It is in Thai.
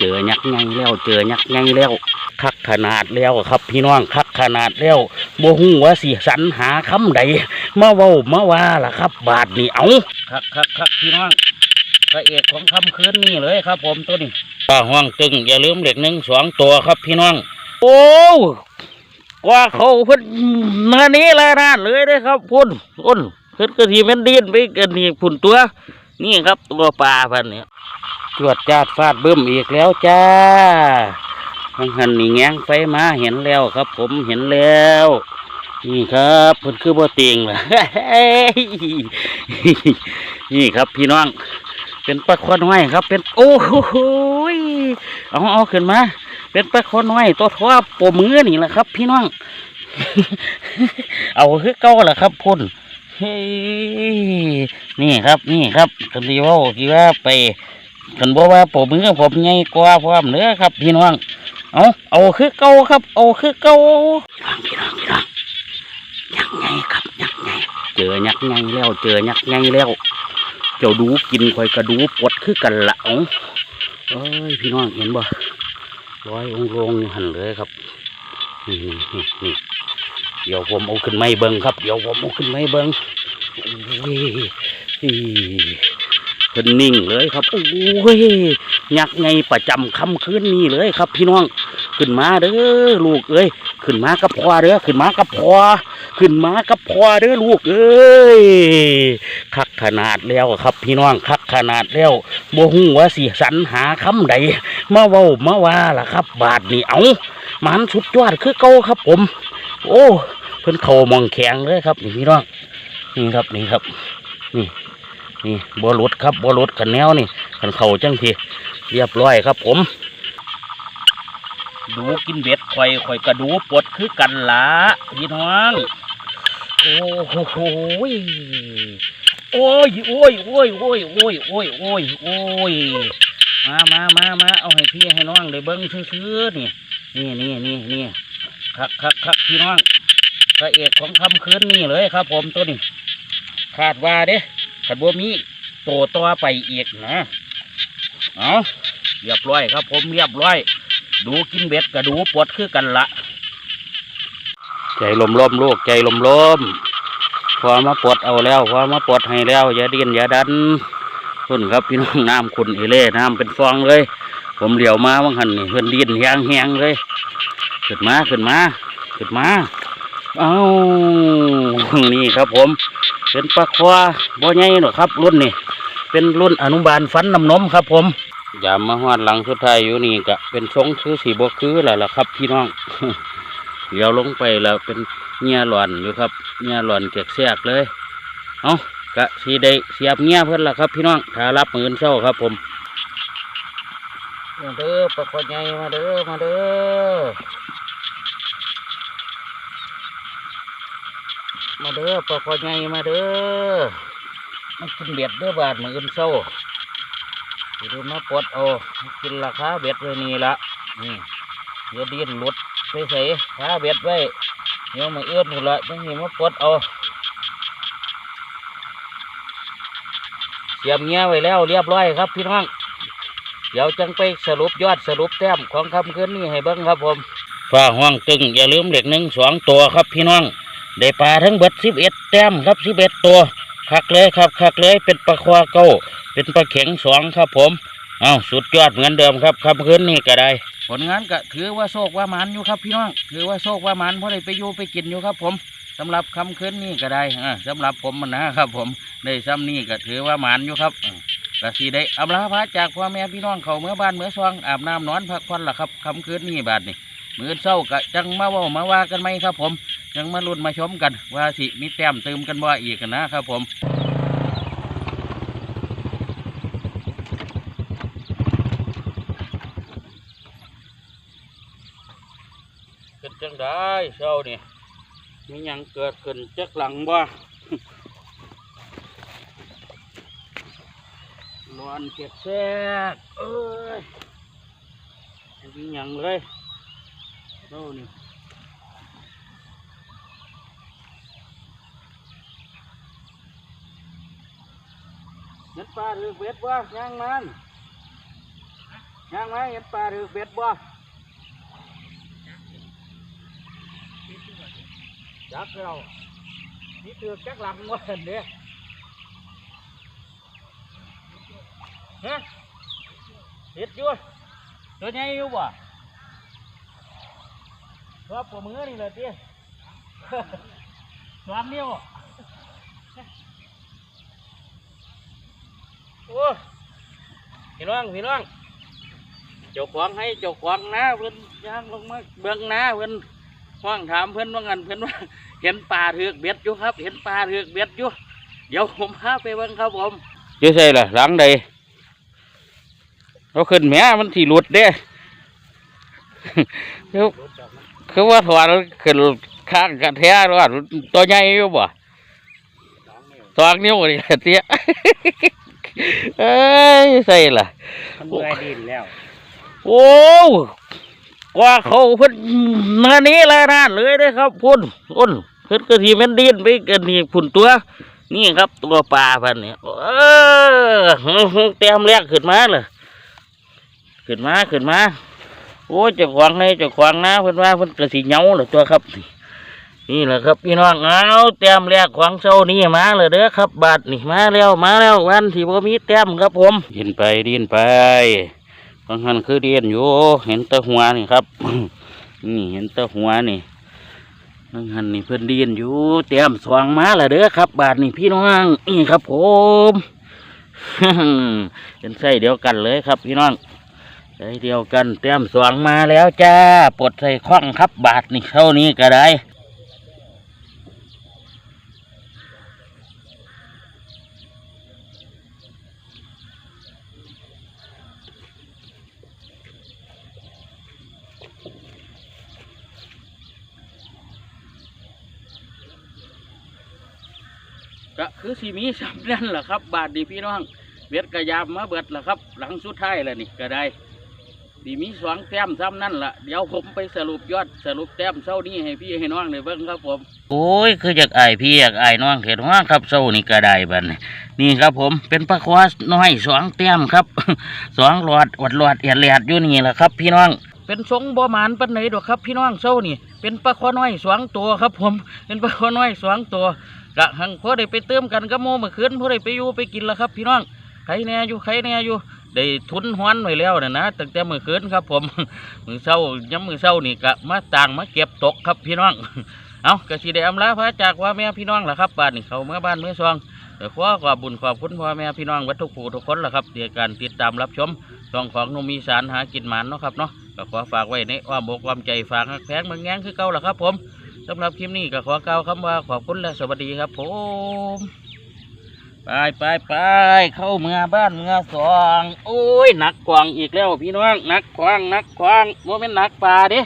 เจอยักษ์ไงแล้วเจอยักษ์ไงแล้วคักขนาดแล้วครับพี่น้องคักขนาดแล้วบ่ฮู้ว่าสิสรรหาคำใดมาเว้ามาว่าล่ะครับ บาทนี่เอาคักคักคักพี่น้องพระเอกของคำคืนนี่เลยครับ ผมตัวนี้ป้าห้องตึงอย่าลืมเหล็กหนึ่งสองตัวครับพี่น้อง โอ้กว่าเขาเพิ่นมานี้แล้วนะเลยเด้อครับพุ่นพุ่นเพิ่นก็ทีแมันดินไปกันนี่พุ่นตัว นี่ครับตัวปลาพันเนี่ย จวดจาดฟาดเบิ่มอีกแล้วจ้าทังหันนี่แง้งไฟมาเห็นแล้วครับ ผมเห็นแล้ว นี่ครับเพิ่นคือบ่เตียงล่ะนี่ครับพี่น้อง เป็นปลาคอน้อยครับ เป็นโอ้โหเอาเอาขึ้นมา เป็นปลาคอน้อยตัวทว่าปมมือนี่แหละครับ พี่น้อง เอาคือเก่าล่ะครับพุ่นนี่ครับนี่ครับกันดีว่ากี่ว่าไป กันบอกว่าผมมือผมใหญ่กว่าพร้อมเนื้อครับ พี่น้อง เอาเอาคือเก่าครับ เอาคือเก่าพี่น้องพี่น้องพี่น้องยังไงครับยังไงเจอยักษ์ไงแล้ว เจอยักษ์ไงแล้ว เจ้าดูกินคอยกระดูปวดคือกันละเอาเอ้ยพี่น้องเห็นบ่ร้อยองค์ลงอยู่หันเลยครับนี่นี่นี่เดี๋ยวผมเอาขึ้นไม้เบิงครับ เดี๋ยวผมเอาขึ้นไม้เบิงโอ้ย เพิ่นนิ่งเลยครับโอ้ยยักษ์ไงประจำคำคืนนี้เลยครับ พี่น้องขึ้นมาเด้อลูกเอ้ยขึ้นมากับพ่อเด้อขึ้นมากับพ่อขึ้นมากับพ่อเด้อลูกเอ้ยคักขนาดแล้วครับ พี่น้องคักขนาดแล้วบ่ฮู้ว่าสิสรรหาคำใดมาเว้ามาว่าล่ะครับ บาทนี่เอามันสุดยอดคือเก่าครับผม โอ้เพิ่นเข่ามองแข็งเลยครับนี่พี่น้องนี่ครับนี่ครับนี่ นี่บัวหลุดครับบัวหลุดกันแนวนี่กันเข่าจังทีเรียบร้อยครับผม ดูกินเบ็ดข่อยข่อยกระดูปดคือกันละพี่น้องโอ้โหยโอ้ยโอ้ยโอ้ยโอ้ยโอ้ยโอ้ยโอ้ยโอ้ยมามามามาเอาให้พี่ให้น้องเลยเบิ้งซื่อๆนี่นี่นี่นี่นี่คักคักคักพี่น้องพระเอกของคำคืนนี่เลยครับ ผมตัวนี้คาดว่าเด้ ขัดบัวมีโตต่อไปอีกนะเอาเรียบร้อยครับ ผมเรียบร้อย ดูกินเบ็ดกับดูปวดคือกันละใจลมลมลูกใจลมลมพอมาปวดเอาแล้วพอมาปวดให้แล้ว อย่าดิ้นอย่าดันคุณครับพี่น้องน้ำคุณเอเล่น้ำเป็นฟองเลย ผมเหลียวมาว่างหันนี่เพื่อนดิ้นแหงแหงเลยขึ้นมาขึ้นมาขึ้นมาเอานี่ครับผม เป็นปลาควาบ่ใหญ่หรอกครับ รุ่นนี่เป็นรุ่นอนุบาลฟันน้ำนมครับ ผมยามมาฮอดหลังสุดท้ายอยู่นี่ก็เป็นทรงคือสีบคือแล้วล่ะครับ พี่น้องเดี๋ยวลงไปแล้วเป็นเงี้ยหลอนอยู่ครับเงี้ยหลอนเกกแซกเลยเอากะสีได้เสียบเงี้ยเพิ่นล่ะครับ พี่น้องถ้ารับมือเช้าครับ ผมมาเด้อปลาควาใหญ่มาเด้อมาเด้อ มาเด้อปลาคอใหญ่มาเด้อมากินเบ็ดเด้อบาทมืออื่นเศร้าดูมาปดเอากินราคาเบ็ดไว้นี่ละนี่อย่าดิ้นหลุดไปใส่ขาเบ็ดไว้เดี๋ยวมืออื่นหมดละจังสิมาปดเอาเตรียมเงี้ยไว้แล้วเรียบร้อยครับพี่น้องเดี๋ยวจังไปสรุปยอดสรุปแต้มของคำคืนนี้ให้เบิ้งครับผมฝ้าห้องตึงอย่าลืมเหล็กหนึ่งสองตัวครับพี่น้อง ได้ปลาทั้งเบิดสิบเอ็ดแต้มครับสิบเอ็ดตัวคักเลยครับคักเลยเป็นปลาควาเก้าเป็นปลาเข็งสองครับผมเอาสุดยอดเหมือนเดิมครับคำคืนนี้ก็ได้ ผลงานก็ถือว่าโชคว่ามันอยู่ครับพี่น้องถือว่าโชคว่ามันเพราะได้ไปอยู่ไปกินอยู่ครับ ผมสำหรับคำคืนนี้ก็ได้อ่าสำหรับผมมันนะครับ ผมได้ซ้ำนี่ก็ถือว่ามันอยู่ครับอ่าก็สีได้อำลาพระจากพ่อแม่พี่น้องเขาเมื่อบ้านเมื่อซองอาบน้ำนอนพักผ่อนล่ะครับคำคืนนี้บาดนี่มือเศร้าก็จังมาว่ามาว่ากันไหมครับ ผม ยังมาลุ้นมาชมกัน ว่าสิมีแต้มเติมกันว่าอีกนะครับผมเกิดจังได้เช้านี่มียังเกิดขึ้นจักหลังบ่ร้อนเก็บแซกเอ้ยมียังเลยเช้านี่ เม็ดปลาหรือเบ็ดวะย่างมันยังไหมเห็นปลาหรือเบ็ดบ่จักเรานี่ถือจักหลังว่าเห็นเด้ฮะเห็ดอยู่ตัวใหญ่อยู่บ่ครับผมมือนี่เลยเตี้ยสามนิ้ว โอ้พี่น้องพี่น้องเจ้าของให้เจ้าของนะเพิ่นย่างลงมาเบื้องหน้าเพิ่นห้องถามเพิ่นว่างันเพิ่นว่า เห็นปลาเถือกเบ็ดอยู่ครับ เห็นปลาเถือกเบ็ดอยู่เดี๋ยวผมพาไปเบิ่งครับผมอยี่ใช่ล่ะหลังใดเราขึ้นแหม่มันที่หลุดเด้คือคือว่าถอดแล้วขึ้นข้างกันแท้รอดตัวใหญ่อยู่บ่สองนิ้วนี่เตี้ย เอ้ยใส่ล่ะมันเมื่อยดินแล้ว โอ้กว่าเขาเพิ่นมานี้แล้วนั่นเลยเด้อครับพุ่นพุ่นเพิ่นก็ทีแมันดินไปกันนี่พุ่นตัว นี่ครับ ตัวปลาพันเนี่ยเออเตรียมแรกขึ้นมาเลยขึ้นมาขึ้นมาโอ้ยเจะขวางในเจะขวางนะเพิ่นว่าเพิ่นกระสีเหงาเลยตัวครับ นี่แหละครับพี่น้องเอาเตรียมแรกขวงเช้านี่มาเลยเด้อครับบาทนี่มาแล้วมาแล้ววันที่บ่มีเตรียมครับผมดินไปดินไปบางหันคือเดียนอยู่เห็นตะหัวนี่ครับนี่เห็นตะหัวนี่บางหันนี่เพิ่นเดียนอยู่เตรียมสว่างมาและเด้อครับ บาทนี่พี่น้องนี่ครับผมเป็นไส้เดียวกันเลยครับพี่น้องไส้เดียวกันเตรียมสว่างมาแล้วจ้าปลดใส่ข้องครับบาทนี่เท่านี้ก็ได้ ก็คือสีมีสำนั่นแหละครับ บาทดีพี่น้องเบ็ดกระยามมาเบิดแหละครับ หลังสุดท้ายแล้วนี่ก็ได้สีมีสองแต้มซ้ำนั่นแหละเดี๋ยวผมไปสรุปยอดสรุปแต้มเศร้านี้ให้พี่ให้น้องเลยเบิ่งครับผม โอ้ยคืออยากอายพี่อยากอายน้องเห็นว่าครับเศร้านี่ก็ได้บัดนี้นี่ครับผมเป็นปลาควาน้อยสองแต้มครับสองหลอดอดหลอดเอียดแหลดอยู่นี่แหละครับ พี่น้องเป็นทรงบ่หมานปันไหนดอกครับ พี่น้องเศร้านี่ เป็นปลาควาน้อยสองตัวครับ ผมเป็นปลาควาน้อยสองตัว กะหังพอได้ไปเติมกันกับโมเมื่อคืนพอได้ไปอยู่ไปกินแล้วครับพี่น้องใครแน่อยู่ใครแน่อยู่ได้ทุนห้อนไว้แล้วนะนะตั้งแต่เมื่อคืนครับ ผมมือเศร้าย้ำมือเศร้านี่กะมาต่างมาเก็บตกครับพี่น้องเอากระสิได้อำลาพระจากว่าแม่พี่น้องล่ะครับบ้านนี่เขาเมื่อบ้านเมื่อซองแต่ขอขอบบุญขอบคุณพ่อแม่พี่น้องวัดทุกผู้ทุกคนล่ะครับที่ให้การติดตามรับชมช่องของหนุ่มอีสานหากินหมันเนาะครับเนาะก็ขอฝากไว้ในอ้อมอกอ้อมใจฝากฮักแพงเมืองแง้งคือเก่าล่ะครับผม สำหรับคลิปนี้ก็ขอกล่าวคำว่าขอบคุณและสวัสดีครับผมไปไปไปเข้าเมืองบ้านเมืองสองโอ้ยหนักกวางอีกแล้วพี่น้องหนักกวางหนักกวางโมเป็นหนักป่าดิ